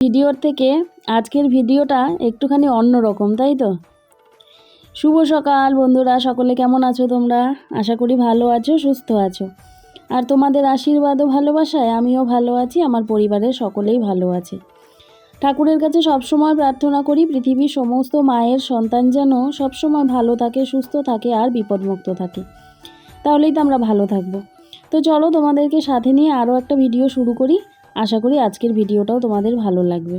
ভিডিওর থেকে আজকের ভিডিওটা একটুখানি অন্যরকম, তাই তো? শুভ সকাল বন্ধুরা, সকলে কেমন আছো তোমরা? আশা করি ভালো আছো, সুস্থ আছো। আর তোমাদের আশীর্বাদ ও ভালোবাসায় আমিও ভালো আছি, আমার পরিবারের সকলেই ভালো আছে। ঠাকুরের কাছে সবসময় প্রার্থনা করি, পৃথিবীর সমস্ত মায়ের সন্তান যেন সবসময় ভালো থাকে, সুস্থ থাকে আর বিপদমুক্ত থাকে। তাহলেই তো আমরা ভালো থাকব। তো চলো তোমাদেরকে সাথে নিয়ে আরও একটা ভিডিও শুরু করি। আশা করি আজকের ভিডিওটাও তোমাদের ভালো লাগবে।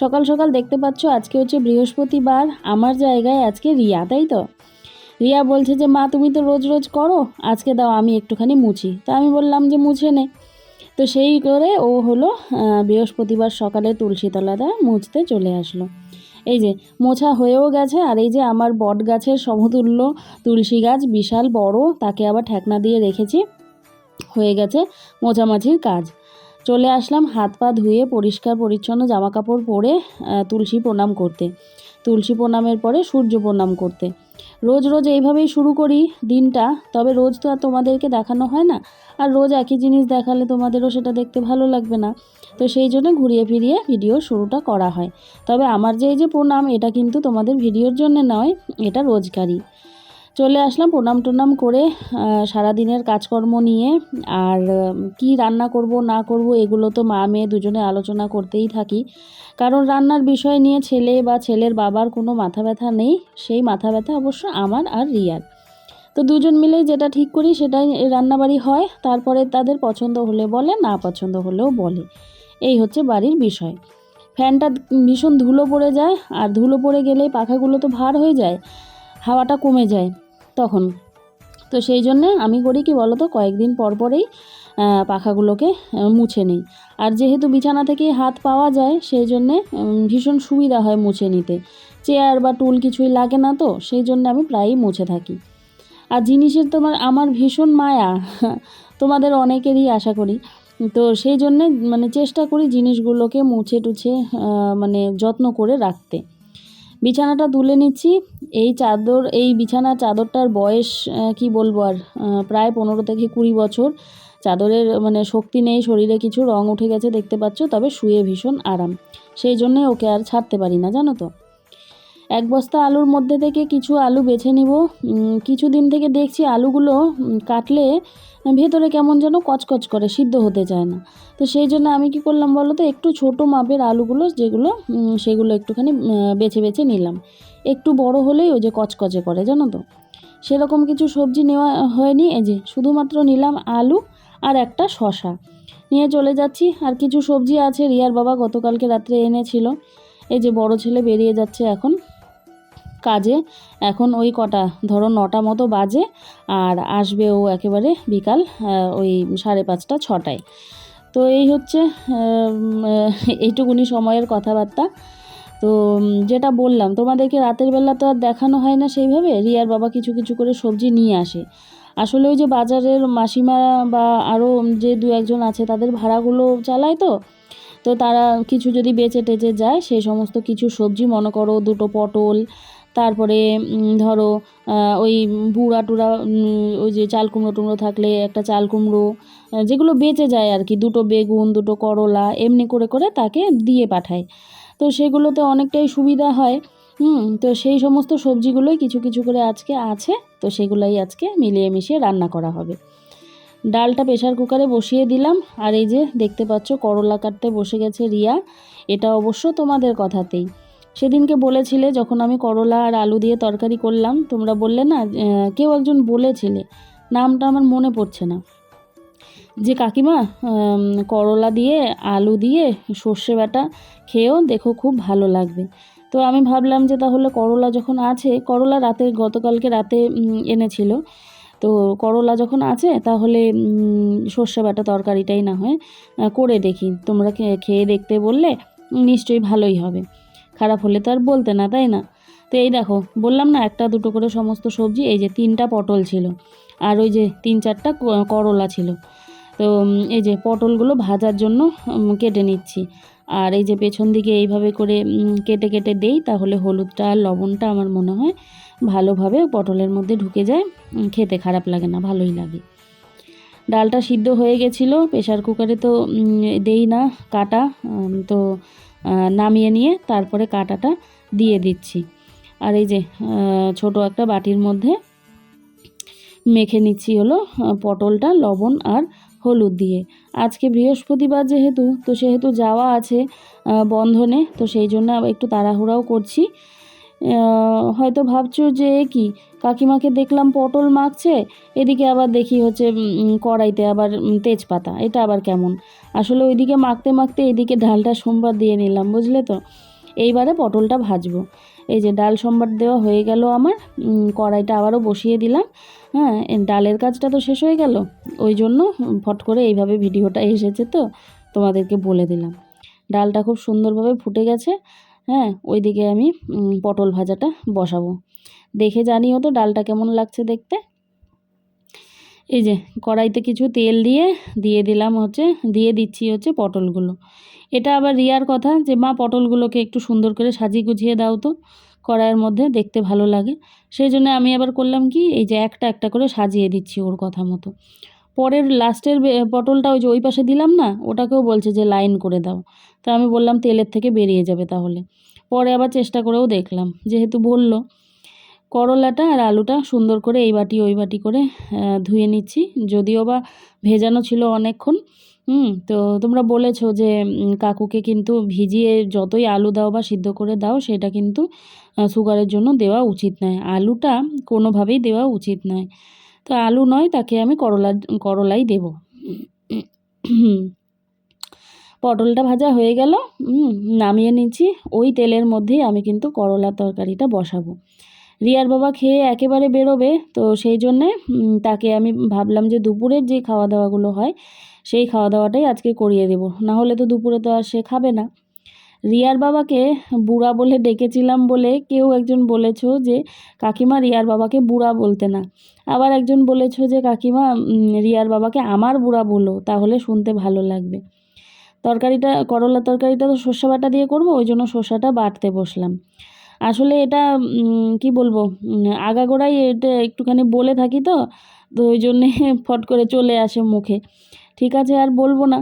সকাল সকাল দেখতে পাচ্ছ আজকে হচ্ছে বৃহস্পতিবার, আমার জায়গায় আজকে রিয়া, তাই তো? রিয়া বলছে যে, মা, তুমি তো রোজ রোজ করো, আজকে দাও, আমি একটুখানি মুছি। তো আমি বললাম যে, মুছে নে। তো সেই করে ও হলো বৃহস্পতিবার সকালে তুলসীতলাটা মুছতে চলে আসলো। এই যে, মোছা হয়েও গেছে, আর এই যে, আমার বট গাছের সমতুল্য তুলসী গাছ বিশাল বড়, তাকে আবার ঠেকনা দিয়ে রেখেছি, হয়ে গেছে মোছামাছির কাজ। চলে আসলাম, হাত পা ধুয়ে পরিষ্কার পরিচ্ছন্ন জামা কাপড় পরে তুলসী প্রণাম করতে। তুলসী প্রণামের পরে সূর্য প্রণাম করতে। রোজ রোজ এইভাবেই শুরু করি দিনটা, তবে রোজ তো আর তোমাদেরকে দেখানো হয় না। আর রোজ একই জিনিস দেখালে তোমাদেরও সেটা দেখতে ভালো লাগবে না। তো সেই জন্য ঘুরিয়ে ফিরিয়ে ভিডিও শুরুটা করা হয়। তবে আমার যে এই যে প্রণাম, এটা কিন্তু তোমাদের ভিডিওর জন্য নয়, এটা রোজকারই। চলে আসলাম প্রণাম টনাম করে সারাদিনের কাজকর্ম নিয়ে। আর কি রান্না করব, না করব, এগুলো তো মা মেয়ে দুজনে আলোচনা করতেই থাকি। কারণ রান্নার বিষয় নিয়ে ছেলে বা ছেলের বাবার কোনো মাথা ব্যথা নেই। সেই মাথা ব্যথা অবশ্য আমার আর রিয়ার। তো দুজন মিলেই যেটা ঠিক করি সেটাই রান্নাবাড়ি হয়। তারপরে তাদের পছন্দ হলে বলে, না পছন্দ হলেও বলে। এই হচ্ছে বাড়ির বিষয়। ফ্যানটা ভীষণ ধুলো পড়ে যায়, আর ধুলো পড়ে গেলেই পাখাগুলো তো ভার হয়ে যায়, হাওয়াটা কমে যায়। তখন। তো সেই জন্যে আমি করি কি বলো তো কয়েকদিন পর পরেই পাখাগুলোকে মুছে নিই। আর যেহেতু বিছানা থেকেই হাত পাওয়া যায়, সেই জন্যে ভীষণ সুবিধা হয় মুছে নিতে। চেয়ার বা টুল কিছুই লাগে না তো, সেই জন্য আমি প্রায়ই মুছে থাকি। আর জিনিসের তোমার, আমার ভীষণ মায়া, তোমাদের অনেকেরই আশা করি। তো সেই জন্যে মানে চেষ্টা করি জিনিসগুলোকে মুছে টুছে মানে যত্ন করে রাখতে। বিছানাটা তুলে নিচ্ছি। এই চাদর, এই বিছানা চাদরটার বয়স কি বলব আর প্রায় পনেরো থেকে কুড়ি বছর। চাদরের মানে শক্তি নেই, শরীরে কিছু রং উঠে গেছে দেখতে পাচ্ছ, তবে শুয়ে ভীষণ আরাম। সেই জন্যে ওকে আর ছাড়তে পারি না, জানো তো? এক বস্তা আলুর মধ্যে থেকে কিছু আলু বেছে নিব। কিছু দিন থেকে দেখছি আলুগুলো কাটলে ভেতরে কেমন যেন কচকচ করে, সিদ্ধ হতে চায় না। তো সেই জন্য আমি কি করলাম বলো তো, একটু ছোট মাপের আলুগুলো, যেগুলো সেগুলো একটুখানি বেছে বেছে নিলাম। একটু বড় হলেই ওই যে কচকচে করে, জানো তো? সেরকম কিছু সবজি নেওয়া হয়নি, এই যে শুধুমাত্র নিলাম আলু আর একটা শশা নিয়ে চলে যাচ্ছি, আর কিছু সবজি আছে, রিয়ার বাবা গতকালকে রাত্রে এনেছিল। এই যে বড় ছেলে বেরিয়ে যাচ্ছে এখন। কাজে। এখন ওই কটা, ধরো নটা মতো বাজে আর আসবে ও একেবারে বিকাল ওই সাড়ে পাঁচটা, ছটায়। তো এই হচ্ছে এইটুকুনি সময়ের কথাবার্তা। তো যেটা বললাম, তোমাদেরকে রাতের বেলা তো আর দেখানো হয় না সেইভাবে, রিয়ার বাবা কিছু কিছু করে সবজি নিয়ে আসে। আসলে ওই যে বাজারের মাসিমা বা আরও যে দু একজন আছে, তাদের ভাড়াগুলো চালায় তো। তো তারা কিছু যদি বেচে টেচে যায় সেই সমস্ত কিছু সবজি, মনে করো দুটো পটল তারপরে ধরো ওই বুড়া টুড়া ওই যে চাল কুমড়ো টুমড়ো থাকলে একটা চাল কুমড়ো যেগুলো বেঁচে যায় আর কি, দুটো বেগুন, দুটো করলা, এমনি করে করে তাকে দিয়ে পাঠায়। তো সেগুলোতে অনেকটাই সুবিধা হয়। হুম, তো সেই সমস্ত সবজিগুলোই কিছু কিছু করে আজকে আছে। তো সেগুলোই আজকে মিলিয়ে মিশিয়ে রান্না করা হবে। ডালটা প্রেশার কুকারে বসিয়ে দিলাম। আর এই যে দেখতে পাচ্ছ, করলা কাটতে বসে গেছে রিয়া। এটা অবশ্য তোমাদের কথাতেই। সেদিনকে বলেছিলে যখন আমি করলা আর আলু দিয়ে তরকারি করলাম, তোমরা বললে না কেউ একজন বলেছিলে। নামটা আমার মনে পড়ছে না। যে কাকিমা করলা দিয়ে, আলু দিয়ে সর্ষে বাটা খেয়েও দেখো খুব ভালো লাগবে। তো আমি ভাবলাম যে তাহলে করলা যখন আছে, করলা রাতে, গতকালকে রাতে এনেছিল। তো করলা যখন আছে, তাহলে সর্ষে বাটা তরকারিটাই না হয় করে দেখি। তোমরা খেয়ে দেখতে বললে, নিশ্চয়ই ভালোই হবে। খারাপ হলে তো আর বলতে না, তাই না? তো এই দেখো, বললাম না একটা দুটো করে সমস্ত সবজি, এই যে তিনটা পটল ছিল আর ওই যে তিন চারটা করলা ছিল। তো এই যে পটলগুলো ভাজার জন্য কেটে নিচ্ছি। আর এই যে পেছন দিকে এইভাবে করে কেটে কেটে দেই, তাহলে হলুদটা আর লবণটা আমার মনে হয় ভালোভাবে পটলের মধ্যে ঢুকে যায় খেতে খারাপ লাগে না, ভালোই লাগে। ডালটা সিদ্ধ হয়ে গেছিল প্রেশার কুকারে তো দেই না কাটা তো নামিয়ে নিয়ে তারপরে কাটাটা দিয়ে দিচ্ছি। আর এই যে ছোট একটা বাটির মধ্যে মেখে নিচ্ছি হলো পটলটা, লবণ আর হলুদ দিয়ে। আজকে বৃহস্পতিবার যেহেতু, তো সেহেতু যাওয়া আছে বন্ধনে, তো সেই জন্য একটু তাড়াহুড়াও করছি। হয়তো ভাবছ যে কি? কাকিমাকে দেখলাম পটল মাখছে, এদিকে আবার দেখি হচ্ছে কড়াইতে আবার তেজপাতা, এটা আবার কেমন? আসলে ওইদিকে মাখতে মাখতে এদিকে ডালটা সোমবার দিয়ে নিলাম, বুঝলে তো? এইবারে পটলটা ভাজবো। এই যে ডাল সোমবার দেওয়া হয়ে গেল আমার কড়াইটা আবারও বসিয়ে দিলাম। হ্যাঁ ডালের কাজটা তো শেষ হয়ে গেল। ওই জন্য ফট করে এইভাবে ভিডিওটা এসেছে তো, তোমাদেরকে বলে দিলাম। ডালটা খুব সুন্দরভাবে ফুটে গেছে। হ্যাঁ ওইদিকে আমি পটল ভাজাটা বসাবো। দেখে জানিও তো ডালটা কেমন লাগছে দেখতে। এই যে, কড়াইতে কিছু তেল দিয়ে দিয়ে দিলাম হচ্ছে, দিয়ে দিচ্ছি হচ্ছে পটলগুলো। এটা আবার রিয়ার কথা যে, মা, পটলগুলোকে একটু সুন্দর করে সাজিয়ে গুছিয়ে দাও তো, কড়াইয়ের মধ্যে দেখতে ভালো লাগে। সেই জন্য আমি আবার করলাম কি, এই যে একটা একটা করে সাজিয়ে দিচ্ছি ওর কথা মতো। পরের লাস্টের পটলটা ওই যে ওই পাশে দিলাম না, ওটাকেও বলছে যে লাইন করে দাও। তা আমি বললাম তেলের থেকে বেরিয়ে যাবে তাহলে। পরে আবার চেষ্টা করেও দেখলাম, যেহেতু বলল, করলাটা আর আলুটা সুন্দর করে এই বাটি ওই বাটি করে ধুয়ে নিচ্ছি। যদিও বা ভেজানো ছিল অনেকক্ষণ, হুম, তো তোমরা বলেছ যে কাকুকে কিন্তু ভিজিয়ে যতই আলু দাও বা সিদ্ধ করে দাও, সেটা কিন্তু সুগারের জন্য দেওয়া উচিত নয়। আলুটা কোনোভাবেই দেওয়া উচিত নয়। তো আলু নয়, তাকে আমি করলা, করলাই দেব। পটলটা ভাজা হয়ে গেল নামিয়ে নিচ্ছি। ওই তেলের মধ্যেই আমি কিন্তু করলার তরকারিটা বসাবো। রিয়ার বাবা খেয়ে একেবারে বেরোবে, তো সেই জন্যে তাকে আমি ভাবলাম যে দুপুরের যে খাওয়া দাওয়াগুলো হয়, সেই খাওয়া দাওয়াটাই আজকে করিয়ে দেব। না হলে তো দুপুরে তো আর সে খাবে না। রিয়ার বাবাকে বুড়া বলে ডেকেছিলাম বলে কেউ একজন বলেছ যে, কাকিমা রিয়ার বাবাকে বুড়া বলতে না। আবার একজন বলেছ যে, কাকিমা রিয়ার বাবাকে আমার বুড়া বলো, তাহলে শুনতে ভালো লাগবে। তরকারিটা, করলা তরকারিটা তো সর্ষে বাটা দিয়ে করব, ওই জন্য সর্ষাটা বাটতে বসলাম। আসলে এটা কি বলব আগাগোড়াই এটা একটুখানি বলে থাকি তো তো ওই জন্যে ফট করে চলে আসে মুখে। ঠিক আছে, আর বলব না।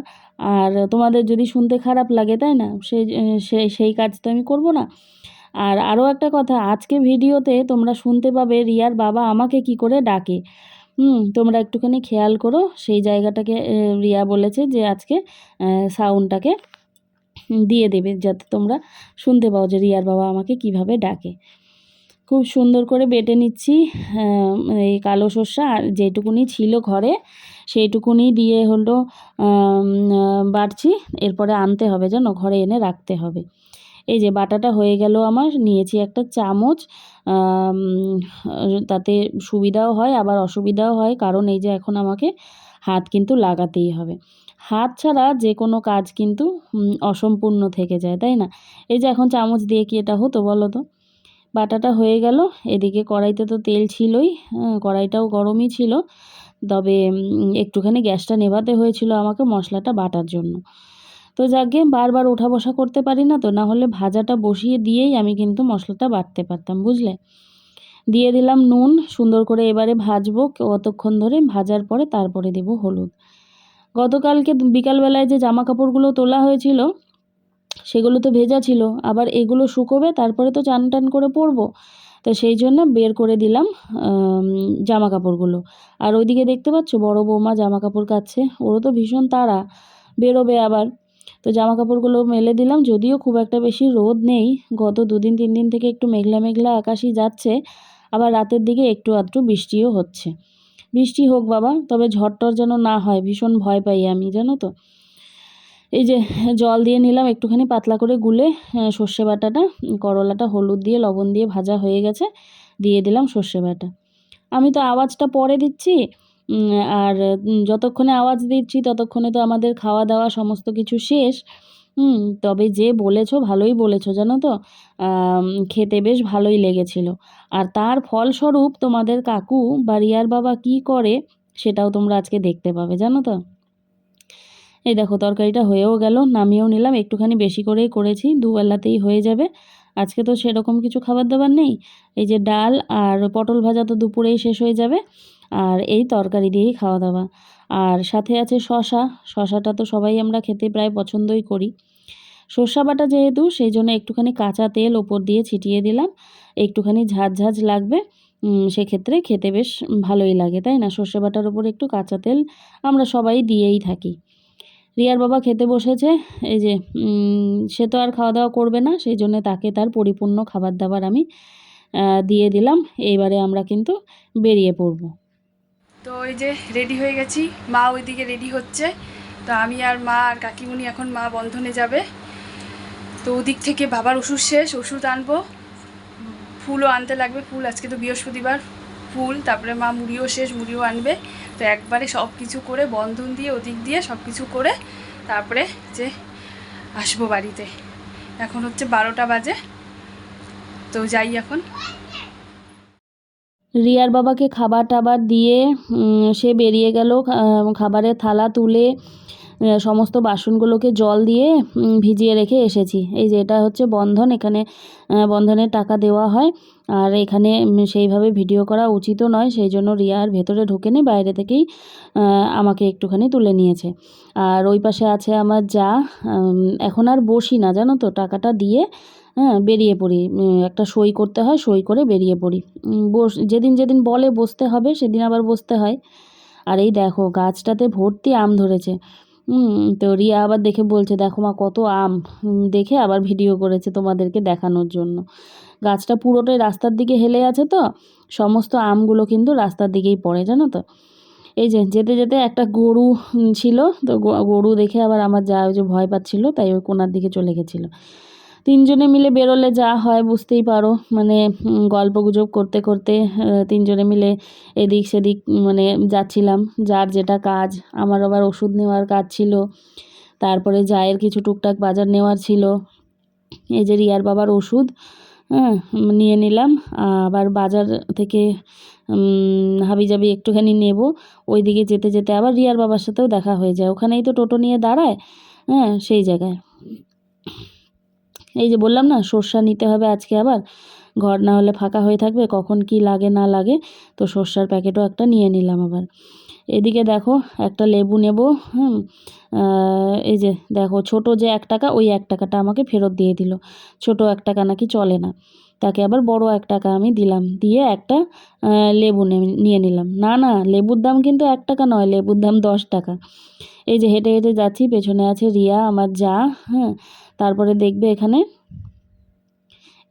আর তোমাদের যদি শুনতে খারাপ লাগে, তাই না? সেই সেই কাজ তো আমি করব না। আর আরও একটা কথা, আজকে ভিডিওতে তোমরা শুনতে পাবে রিয়ার বাবা আমাকে কি করে ডাকে। হুম, তোমরা একটুখানি খেয়াল করো, সেই জায়গাটাকে রিয়া বলেছে যে আজকে সাউন্ডটাকে দিয়ে দেবে, যাতে তোমরা শুনতে পাও যে রিয়ার বাবা আমাকে কীভাবে ডাকে। খুব সুন্দর করে বেটে নিচ্ছি এই কালো সর্ষা আর যেটুকুনি ছিল ঘরে সেইটুকুনি দিয়ে হলো বাটছি, এরপরে আনতে হবে জানো ঘরে এনে রাখতে হবে। এই যে বাটাটা হয়ে গেল আমার, নিয়েছি একটা চামচ তাতে সুবিধাও হয়, আবার অসুবিধাও হয়, কারণ এই যে এখন আমাকে হাত কিন্তু লাগাতেই হবে। হাত ছাড়া যে কোনো কাজ কিন্তু অসম্পূর্ণ থেকে যায়, তাই না? এই যে এখন চামচ দিয়ে কি এটা হতো বলো তো? বাটাটা হয়ে গেল। এদিকে কড়াইতে তো তেল ছিলই কড়াইটাও গরমই ছিল। তবে একটুখানি গ্যাসটা নেভাতে হয়েছিল আমাকে মশলাটা বাটার জন্য। তো যাকে বারবার ওঠা বসা করতে পারি না তো না হলে ভাজাটা বসিয়ে দিয়েই আমি কিন্তু মশলাটা বাটতে পারতাম, বুঝলে? দিয়ে দিলাম নুন, সুন্দর করে এবারে ভাজবো, কতক্ষণ ধরে ভাজার পরে তারপরে দেব হলুদ। গতকালকে বিকালবেলায় যে জামা কাপড়গুলো তোলা হয়েছিল সেগুলো তো ভেজা ছিল, আবার এগুলো শুকোবে, তারপরে তো চান টান করে পরবো। তো সেই জন্য বের করে দিলাম জামা কাপড়গুলো আর ওইদিকে দেখতে পাচ্ছ, বড় বৌমা জামা কাপড় কাচ্ছে, ওরও তো ভীষণ তাড়া, বেরোবে আবার। তো জামা কাপড়গুলো মেলে দিলাম, যদিও খুব একটা বেশি রোদ নেই, গত দুদিন তিন দিন থেকে একটু মেঘলা মেঘলা আকাশই যাচ্ছে, আবার রাতের দিকে একটু আধটু বৃষ্টিও হচ্ছে। বৃষ্টি হোক বাবা, তবে ঝড়টর যেন না হয়, ভীষণ ভয় পাই আমি, জানো তো। এই যে জল দিয়ে নিলাম, একটুখানি পাতলা করে গুলে সর্ষে বাটাটা, করলাটা হলুদ দিয়ে, লবণ দিয়ে ভাজা হয়ে গেছে, দিয়ে দিলাম সর্ষে বাটা। আমি তো আওয়াজটা পরে দিচ্ছি আর যতক্ষণে আওয়াজ দিচ্ছি ততক্ষণে তো আমাদের খাওয়া দাওয়া সমস্ত কিছু শেষ। হুম, তবে যে বলেছ ভালোই বলেছ, জানো তো? খেতে বেশ ভালোই লেগেছিল। আর তার ফলস্বরূপ তোমাদের কাকু বা রিয়ার বাবা কি করে, সেটাও তোমরা আজকে দেখতে পাবে, জানো তো? এই দেখো, তরকারিটা হয়েও গেল, নামিয়েও নিলাম, একটুখানি বেশি করেই করেছি, দুবেলাতেই হয়ে যাবে। আজকে তো সেরকম কিছু খাবার দাবার নেই, এই যে ডাল আর পটল ভাজা তো দুপুরেই শেষ হয়ে যাবে, আর এই তরকারি দিয়েই খাওয়া দাওয়া আর সাথে আছে শশা শশাটা তো সবাই আমরা খেতে প্রায় পছন্দই করি। সর্ষা বাটা যেহেতু, সেই জন্য একটুখানি কাঁচা তেল ওপর দিয়ে ছিটিয়ে দিলাম, একটুখানি ঝাঁঝ লাগবে সেক্ষেত্রে খেতে বেশ ভালোই লাগে, তাই না? সর্ষে বাটার ওপর একটু কাঁচা তেল আমরা সবাই দিয়েই থাকি। রিয়ার বাবা খেতে বসেছে, এই যে সে তো আর খাওয়া দাওয়া করবে না, সেই জন্য তাকে তার পরিপূর্ণ খাবার দাবার আমি দিয়ে দিলাম, এইবারে আমরা কিন্তু বেরিয়ে পড়ব। তো ওই যে রেডি হয়ে গেছি, মা ওইদিকে রেডি হচ্ছে, তো আমি আর মা আর কাকিমুনি এখন মা বন্ধনে যাবে, তো ওদিক থেকে বাবার ওষুধ শেষ, ওষুধ আনব, ফুলও আনতে লাগবে, ফুল আজকে তো বৃহস্পতিবার, ফুল, তারপরে মা মুড়িও শেষ, মুড়িও আনবে তো একবারে সব কিছু করে, বন্ধন দিয়ে, ওদিক দিয়ে সব কিছু করে তারপরে যে আসব বাড়িতে। এখন হচ্ছে বারোটা বাজে। তো যাই এখন। রিয়ার বাবাকে খাবার টাবার দিয়ে সে বেরিয়ে গেল খাবারের থালা তুলে সমস্ত বাসনগুলোকে জল দিয়ে ভিজিয়ে রেখে এসেছি। এই যে এটা হচ্ছে বন্ধন, এখানে বন্ধনের টাকা দেওয়া হয়। আর এখানে সেইভাবে ভিডিও করা উচিতও নয়, সেই জন্য রিয়া আর ভেতরে ঢোকেনি, বাইরে থেকেই আমাকে একটুখানি তুলে নিয়েছে। আর ওই পাশে আছে আমার যা এখন আর বসি না, জানো তো, টাকাটা দিয়ে হ্যাঁ বেরিয়ে পড়ি। একটা সই করতে হয়, সই করে বেরিয়ে পড়ি। বস, যেদিন যেদিন বলে বসতে হবে, সেদিন আবার বসতে হয়। আর এই দেখো, গাছটাতে ভর্তি আম ধরেছে। তো রিয়া আবার দেখে বলছে, দেখো মা, কত আম। দেখে আবার ভিডিও করেছে তোমাদেরকে দেখানোর জন্য। গাছটা পুরোটাই রাস্তার দিকে হেলে আছে তো সমস্ত আমগুলো কিন্তু রাস্তার দিকেই পড়ে জানো তো? এই যে যেতে যেতে একটা গরু ছিল তো গরু দেখে আবার আমার যা ওই যে ভয় পাচ্ছিল তাই ওই কোনার দিকে চলে গেছিল। তিনজনে মিলে বেরোলে যা হয় বুঝতেই পারো মানে উম, গল্পগুজব করতে করতে তিনজনে মিলে এদিক সেদিক মানে যাচ্ছিলাম। যার যেটা কাজ আমার আবার ওষুধ নেওয়ার কাজ ছিল। তারপরে জায়ের কিছু টুকটাক বাজার নেওয়ার ছিল। এই যে রিয়ার বাবার ওষুধ হ্যাঁ নিয়ে নিলাম। আবার বাজার থেকে উম, হাবিজাবি একটুখানি নেব। ওইদিকে যেতে যেতে আবার রিয়ার বাবার সাথেও দেখা হয়ে যায়। ওখানেই তো টোটো নিয়ে দাঁড়ায় হ্যাঁ সেই জায়গায়। এই যে বললাম না সর্ষা নিতে হবে আজকে আবার। ঘর না হলে ফাঁকা হয়ে থাকবে কখন কি লাগে না লাগে তো সর্ষার প্যাকেটও একটা নিয়ে নিলাম আবার। এদিকে দেখো একটা লেবু নেব, হুম এই যে দেখো ছোট যে এক টাকা, ওই এক টাকাটা আমাকে ফেরত দিয়ে দিল। ছোট এক টাকা নাকি চলে না। তাকে আবার বড় এক টাকা আমি দিলাম, দিয়ে একটা লেবু নিয়ে নিলাম। না না, লেবুর দাম কিন্তু এক টাকা নয়, লেবুর দাম দশ টাকা। এই যে হেঁটে হেঁটে যাচ্ছি, পেছনে আছে রিয়া, আমার যা হ্যাঁ তারপরে দেখবে এখানে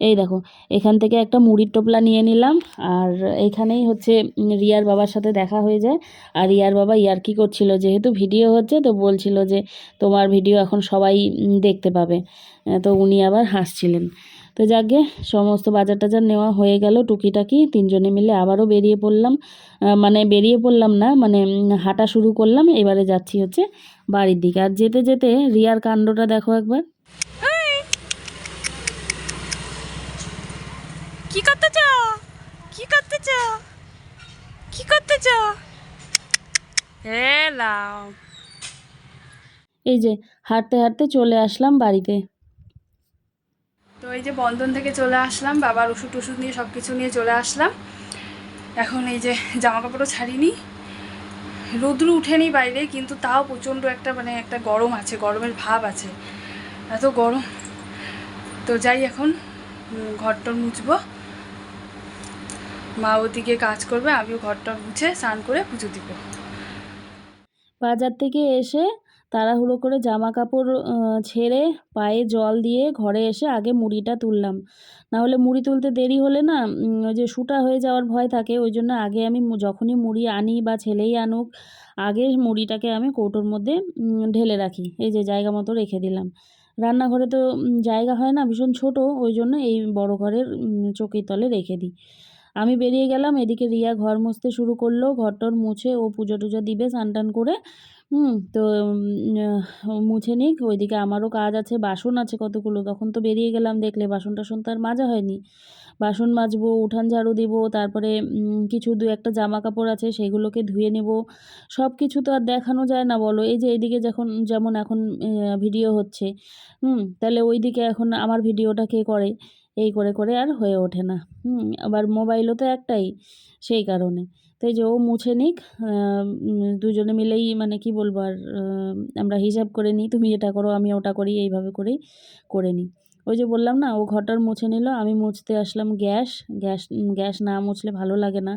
এই দেখো, এখান থেকে একটা মুড়ির টোপলা নিয়ে নিলাম। আর এখানেই হচ্ছে রিয়ার বাবার সাথে দেখা হয়ে যায়। আর রিয়ার বাবা ইয়ার্কি করছিল, যেহেতু ভিডিও হচ্ছে, তো বলছিল যে তোমার ভিডিও এখন সবাই দেখতে পাবে। তো উনি আবার হাসছিলেন। তো যাকে সমস্ত বাজার টাজার নেওয়া হয়ে গেল টুকিটাকি। তিনজনে মিলে আবারও বেরিয়ে পড়লাম। মানে বেরিয়ে পড়লাম না মানে হাঁটা শুরু করলাম। এবারে যাচ্ছি হচ্ছে বাড়ির দিকে। আর যেতে যেতে রিয়ার কাণ্ডটা দেখো একবার কি করতে চাও কি করতে চাও কি করতে চাও এলাও। এই যে হাঁটতে হাঁটতে চলে আসলাম বাড়িতে। তো এই যে বন্ধন থেকে চলে আসলাম বাবার ওষুধ টষুধ নিয়ে সব কিছু নিয়ে চলে আসলাম। এখন এই যে জামা কাপড়ও ছাড়িনি। রোদ্রু উঠেনি বাইরে কিন্তু তাও প্রচণ্ড একটা মানে একটা গরম আছে গরমের ভাব আছে। এত গরম। তো যাই এখন ঘরটর মুছবো। মা ওদিকে কাজ করবে, আমিও ঘরটা মুছে স্নান করে পুজো দিব। বাজার থেকে এসে তাড়াহুড়ো করে জামা কাপড় ছেড়ে পায়ে জল দিয়ে ঘরে এসে আগে মুড়িটা তুললাম। না হলে মুড়ি তুলতে দেরি হলে না ওই যে শুটা হয়ে যাওয়ার ভয় থাকে, ওই জন্য আগে আমি যখনই মুড়ি আনি বা ছেলেই আনুক, আগে মুড়িটাকে আমি কৌটোর মধ্যে ঢেলে রাখি। এই যে জায়গা মতো রেখে দিলাম। রান্নাঘরে তো জায়গা হয় না, ভীষণ ছোট, ওই জন্য এই বড় ঘরের চৌকির তলে রেখে দিই। আমি বেরিয়ে গেলাম, এদিকে রিয়া ঘর মুছতে শুরু করল, ঘরটর মুছে ও পুজো টুজো দিবে, স্নান টান করে, হুম, তো মুছে নিক, ওইদিকে আমারও কাজ আছে, বাসন আছে কতগুলো, তখন তো বেরিয়ে গেলাম, দেখলে বাসন টাসন তো আর মাজা হয়নি। বাসন মাজবো, উঠান ঝাড়ু দিব, তারপরে কিছু দু একটা জামা কাপড় আছে, সেগুলোকে ধুয়ে নেব সব কিছু তো আর দেখানো যায় না, বলো, এই যে এইদিকে যখন, যেমন এখন ভিডিও হচ্ছে, হুম, তাহলে ওইদিকে এখন আমার ভিডিওটা কে করে? এই করে করে আর হয়ে ওঠে না। আবার মোবাইলও তো একটাই সেই কারণে। তো তো এই যে ও মুছে নিক দুজনে মিলেই মানে কি বলব আর আমরা হিসাব করে নিই, তুমি এটা করো, আমি ওটা করি, এইভাবে করেই করে নিই। ওই যে বললাম না, ও ঘরটার মুছে নিল, আমি মুছতে আসলাম গ্যাস। গ্যাস গ্যাস না মুছলে ভালো লাগে না।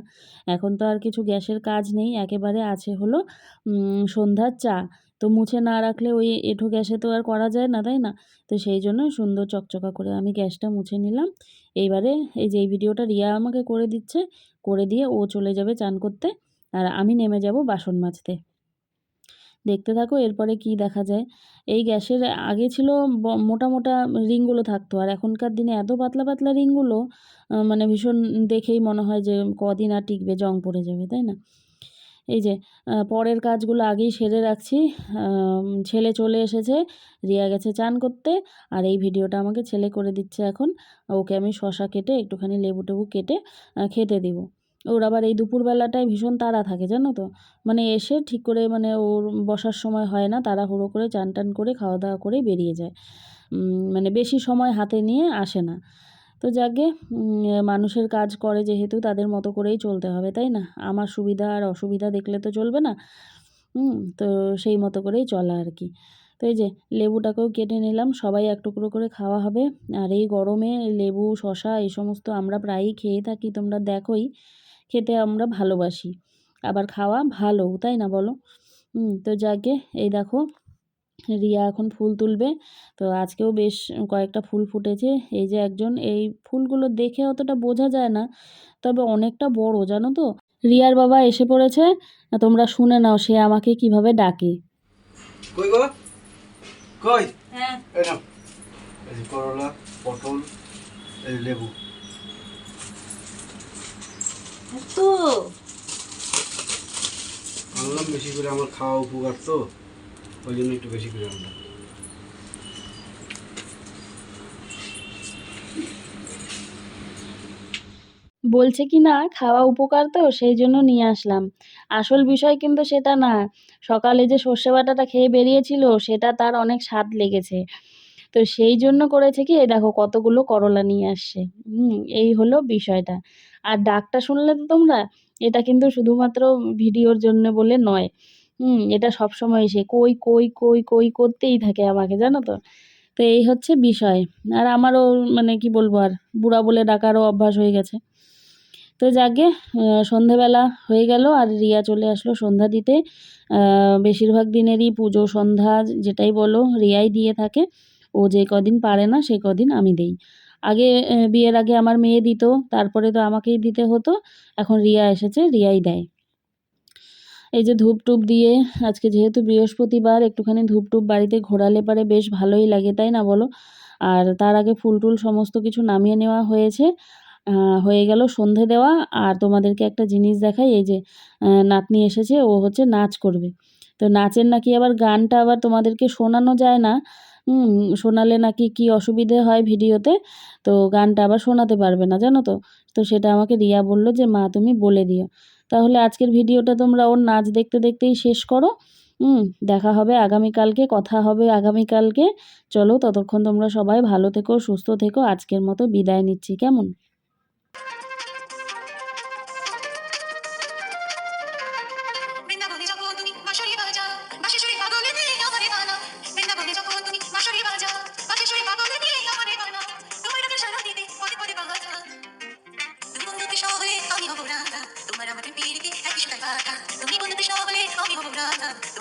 এখন তো আর কিছু গ্যাসের কাজ নেই, একেবারে আছে হলো সন্ধ্যার চা। তো মুছে না রাখলে ওই এঁঠো গ্যাসে তো আর করা যায় না, তাই না? তো সেই জন্য সুন্দর চকচকা করে আমি গ্যাসটা মুছে নিলাম। এইবারে এই যে এই ভিডিওটা রিয়া আমাকে করে দিচ্ছে, করে দিয়ে ও চলে যাবে চান করতে আর আমি নেমে যাব বাসন মাজতে। দেখতে থাকো এরপরে কি দেখা যায়। এই গ্যাসের আগে ছিল মোটা মোটা রিংগুলো থাকতো আর এখনকার দিনে এত পাতলা পাতলা রিংগুলো মানে ভীষণ দেখেই মনে হয় যে কদিন আর টিকবে, জং পড়ে যাবে, তাই না? এই যে পরের কাজগুলো আগেই সেরে রাখছি। ছেলে চলে এসেছে, রিয়া গেছে চান করতে, আর এই ভিডিওটা আমাকে ছেলে করে দিচ্ছে এখন। ওকে আমি শশা কেটে একটুখানি লেবু টেবু কেটে খেতে দিব। ওর আবার এই দুপুরবেলাটায় ভীষণ তাড়া থাকে, জানো তো? মানে এসে ঠিক করে মানে ওর বসার সময় হয় না, তাড়াহুড়ো করে চান টান করে খাওয়া দাওয়া করে বেরিয়ে যায়। মানে বেশি সময় হাতে নিয়ে আসে না। তো যাকে মানুষের কাজ করে যেহেতু তাদের মতো করেই চলতে হবে, তাই না? আমার সুবিধা আর অসুবিধা দেখলে তো চলবে না। তো সেই মতো করেই চলা আর কি। তো এই যে লেবুটাকেও কেটে নিলাম, সবাই এক টুকরো করে খাওয়া হবে। আর এই গরমে লেবু শশা এই সমস্ত আমরা প্রায়ই খেয়ে থাকি, তোমরা দেখোই, খেতে আমরা ভালোবাসি। আবার খাওয়া ভালো তাই না বলো? তো যাকে, এই দেখো রিয়া এখন ফুল তুলবে। তো আজকেও বেশ কয়েকটা ফুল ফুটেছে। এই যে একজন এই ফুলগুলো দেখে অতটা বোঝা যায় না তবে অনেকটা বড় জানো তো? রিয়ার বাবা এসে পড়েছে তোমরা শুনে নাও সে আমাকে কীভাবে ডাকে। কই গো? কই? হ্যাঁ। এই নাও। এই করলা পটল এই লেবু। তো আনলাম বেশি করে আমার খাওয়া উপকার তো। ওই জন্য একটু বেশি করে বলছে কি না, খাওয়া উপকার তো, সেই জন্য নিয়ে আসলাম। আসল বিষয় কিন্তু সেটা না, সকালে যে সর্ষে বাটাটা খেয়ে বেরিয়েছিল, সেটা তার অনেক স্বাদ লেগেছে। তো সেই জন্য করেছে কি, এই দেখো কতগুলো করলা নিয়ে আসছে। হুম, এই হলো বিষয়টা। আর ডাকটা শুনলে তো তোমরা, এটা কিন্তু শুধুমাত্র ভিডিওর জন্য বলে নয় হুম, এটা সব সময় সে কই কই কই কই করতেই থাকে আমাকে, জানো তো? তো এই হচ্ছে বিষয়। আর আমারও মানে কি বলব আর, বুড়া বলে ডাকারও অভ্যাস হয়ে গেছে। তো যাকে সন্ধেবেলা হয়ে গেল আর রিয়া চলে আসলো সন্ধ্যা দিতে। বেশিরভাগ দিনেরই পুজো, সন্ধ্যা, যেটাই বলো, রিয়াই দিয়ে থাকে। ও যে কদিন পারে না, সে কদিন আমি দেই। আগে বিয়ের আগে আমার মেয়ে দিত, তারপরে তো আমাকেই দিতে হতো। এখন রিয়া এসেছে, রিয়াই দেয়। এই যে ধূপ টুপ দিয়ে, আজকে যেহেতু বৃহস্পতিবার, একটুখানি ধূপ টুপ বাড়িতে ঘোরালে পারে বেশ ভালোই লাগে, তাই না বলো? আর তার আগে ফুল টুল সমস্ত কিছু নামিয়ে নেওয়া হয়েছে হয়ে গেল সন্ধে দেওয়া। আর তোমাদেরকে একটা জিনিস দেখাই, এই যে নাতনি এসেছে, ও হচ্ছে নাচ করবে। তো নাচের নাকি আবার গানটা আবার তোমাদেরকে শোনানো যায় না। শোনালে নাকি কি অসুবিধে হয় ভিডিওতে? তো গানটা আবার শোনাতে পারবে না, জানো তো? তো সেটা আমাকে রিয়া বলল যে, মা, তুমি বলে দিও। তাহলে আজকের ভিডিওটা তোমরা ওর নাচ দেখতে দেখতেই শেষ করো। হুম, দেখা হবে আগামীকালকে, কথা হবে আগামীকালকে। চলো, ততক্ষণ তোমরা সবাই ভালো থেকো, সুস্থ থেকো। আজকের মতো বিদায় নিচ্ছি, কেমন?